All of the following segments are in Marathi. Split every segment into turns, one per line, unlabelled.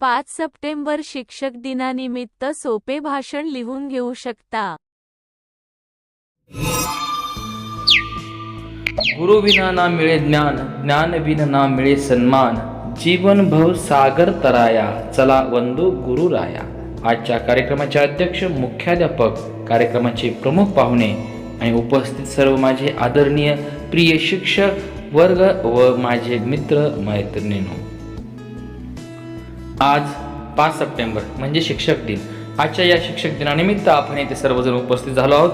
पाच सप्टेंबर शिक्षक दिनानिमित्त सोपे भाषण लिहून घेऊ शकता.
गुरु विना ना मिळे ज्ञान ज्ञान विन ना मिळे सन्मान. जीवन भव सागर तराया चला वंदू गुरु राया. आजच्या कार्यक्रमाचे अध्यक्ष मुख्याध्यापक कार्यक्रमाचे प्रमुख पाहुणे आणि उपस्थित सर्व माझे आदरणीय प्रिय शिक्षक वर्ग व माझे मित्र मैत्रिणीनो. आज पाच सप्टेंबर म्हणजे शिक्षक दिन. आजच्या या शिक्षक दिनानिमित्त आपण येथे सर्वजण उपस्थित झालो आहोत.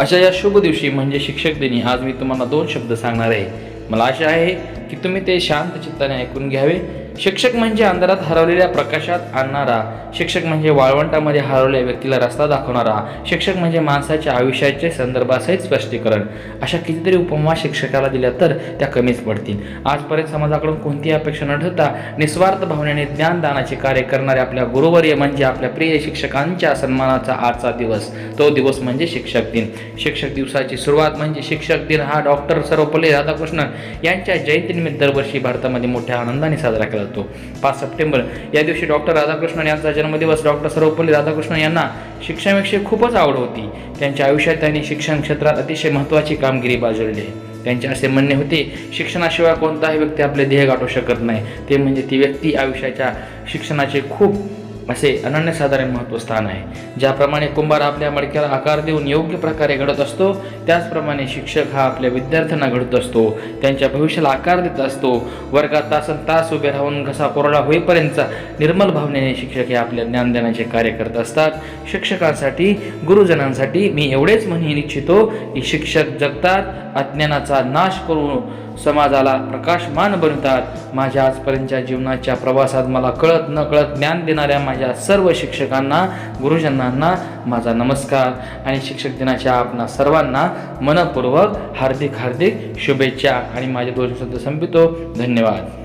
अशा या शुभ दिवशी म्हणजे शिक्षक दिनी आज मी तुम्हाला दोन शब्द सांगणार आहे. मला आशा आहे की तुम्ही ते शांत चित्ताने ऐकून घ्यावे. शिक्षक म्हणजे अंधारात हरवलेल्या प्रकाशात आणणारा शिक्षक म्हणजे वाळवंटामध्ये हरवलेल्या व्यक्तीला रस्ता दाखवणारा शिक्षक म्हणजे माणसाच्या आयुष्याचे संदर्भासहित स्पष्टीकरण. अशा कितीतरी उपमा शिक्षकाला दिल्या तर त्या कमीच पडतील. आजपर्यंत समाजाकडून कोणतीही अपेक्षा न ठेवता निस्वार्थ भावनेने ज्ञानदानाचे कार्य करणारे आपल्या गुरुवर्य म्हणजे आपल्या प्रिय शिक्षकांच्या सन्मानाचा आजचा दिवस. तो दिवस म्हणजे शिक्षक दिन. शिक्षक दिवसाची सुरुवात म्हणजे शिक्षक दिन. हा डॉक्टर सर्वपल्ली राधाकृष्णन यांच्या जयंतीनिमित्त दरवर्षी भारतामध्ये मोठ्या आनंदाने साजरा केला जातो. पाच सप्टेंबर. या दिवशी डॉक्टर राधाकृष्णन यांचा जन्मदिवस डॉक्टर सर्वपल्ली राधाकृष्णन यांना शिक्षणाविषयी खूपच आवड होती. त्यांच्या आयुष्यात त्यांनी शिक्षण क्षेत्रात अतिशय महत्त्वाची कामगिरी बाजवली. आहे त्यांचे असे म्हणणे होते शिक्षणाशिवाय कोणताही व्यक्ती आपले ध्येय गाठू शकत नाही. ते म्हणजे ती व्यक्ती आयुष्याच्या शिक्षणाचे खूप असे अनन्यसाधारण महत्त्व स्थान आहे. ज्याप्रमाणे कुंभार आपल्या मडक्याला आकार देऊन योग्य प्रकारे घडत असतो त्याचप्रमाणे शिक्षक हा आपल्या विद्यार्थ्यांना घडत असतो. त्यांच्या भविष्याला आकार देत असतो. वर्गात तासन तास उभे राहून घसा कोरडा होईपर्यंतचा निर्मल भावनेने शिक्षक हे आपल्या ज्ञान देण्याचे कार्य करत असतात. शिक्षकांसाठी गुरुजनांसाठी मी एवढेच म्हणू इच्छितो की शिक्षक जगतात अज्ञानाचा नाश करून समाजाला प्रकाशमान बनवतात. माझ्या आजपर्यंतच्या जीवनाच्या प्रवासात मला कळत न कळत ज्ञान देणाऱ्या माझ्या सर्व शिक्षकांना गुरुजनांना माझा नमस्कार. आणि शिक्षक दिनाच्या आपणा सर्वांना मनपूर्वक हार्दिक हार्दिक शुभेच्छा. आणि माझे दोन शब्द संपितो धन्यवाद.